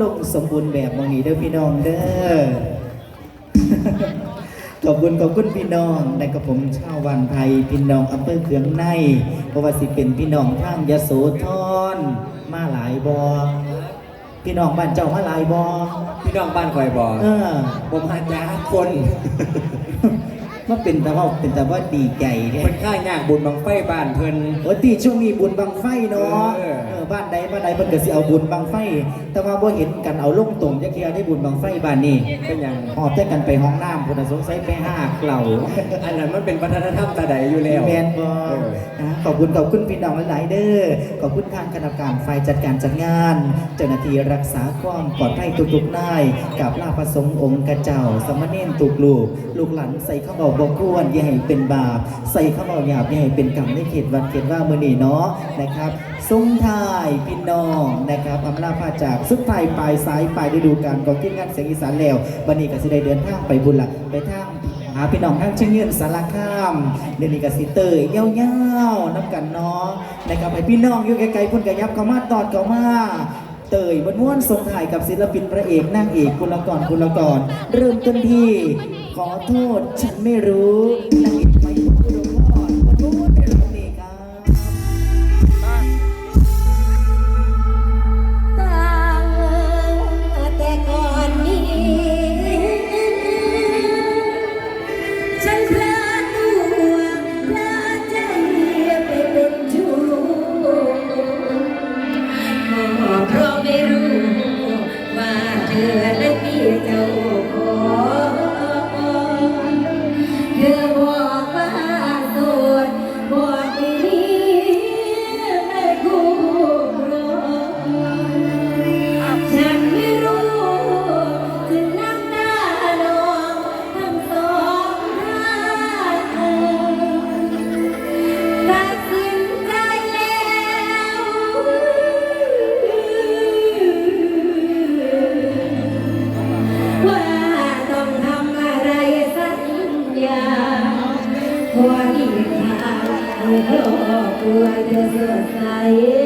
ลงสมบูรณ์แบบมองนี้เด้อพี่น้องเด้อ ขอบคุณขอบคุณพี่น้องและกับผมชาววันไทยพี่น้องอำเภอเขืองในเพราะว่าสิเป็นพี่น้องทางยโสธรมาหลายบอพี่น้องบ้านเจ้ามาหลายบอพี่น้องบ้านคอยบอกเออผมหาจ้าคน มาเป็นแต่ว่าเป็นแต่ว่าดีใจเนี่ยคนข้างยากบุญบังไฟบ้านเพิ่นโอ้ตีช่วงนี้บุญบังไฟเนาะเออเออบ้านใดบ้านใดเพิ่นก็สิเอาบุญบังไฟ แต่ว่าบ่เห็นกันเอาลงตรงจักเที่ยได้บุญบังไฟบ้านนี้เป็นอย่างหอบแต่กันไปห้องน้ำพุ่นน่ะสงสัยไปห้าเกล่าอันนั้นมันเป็นวัฒนธรรมตาใดอยู่แล้วแมนบอเออนะขอบคุณขอบคุณพี่น้องหลายๆเด้อขอบคุณทางคณะกรรมการฝ่ายจัดการจัดงาน เจ้าหน้าที่รักษาความปลอดภัยทุกๆนายกับลาพระสงฆ์องค์กระเจ้าสามเณรตุกลูกลูกหลานใส่ข้าวเบาบอกควรอย่าให้เป็นบาป ใส่ข้าวเบาหยาบอย่าให้เป็นกรรมในเขตวันเขตว่ามือนีเนาะนะครับซุ้มทายพี่น้องนะครับอำลาพาจากสุดท้ายปลายสายปลายฤดูกาลของทีมงานเสียงอีสานแล้ววันนี้ก็สิได้เดินทางไปบุญละไปทางหาพี่น้องทางเชียงยืนสารคามเดนิกาสิเตยเย้าวๆน้ำกันเนาะนะครับให้พี่น้องอยู่ไกลๆพุ่นกระยับเข้ามาตอดเข้ามา เตยบนม้วนส่งถ่ายกับศิลปินพระเอกนางเอกคุณละกรคุณละกรเริ่มต้นที่ ขอโทษฉันไม่รู้นางเอก Aê!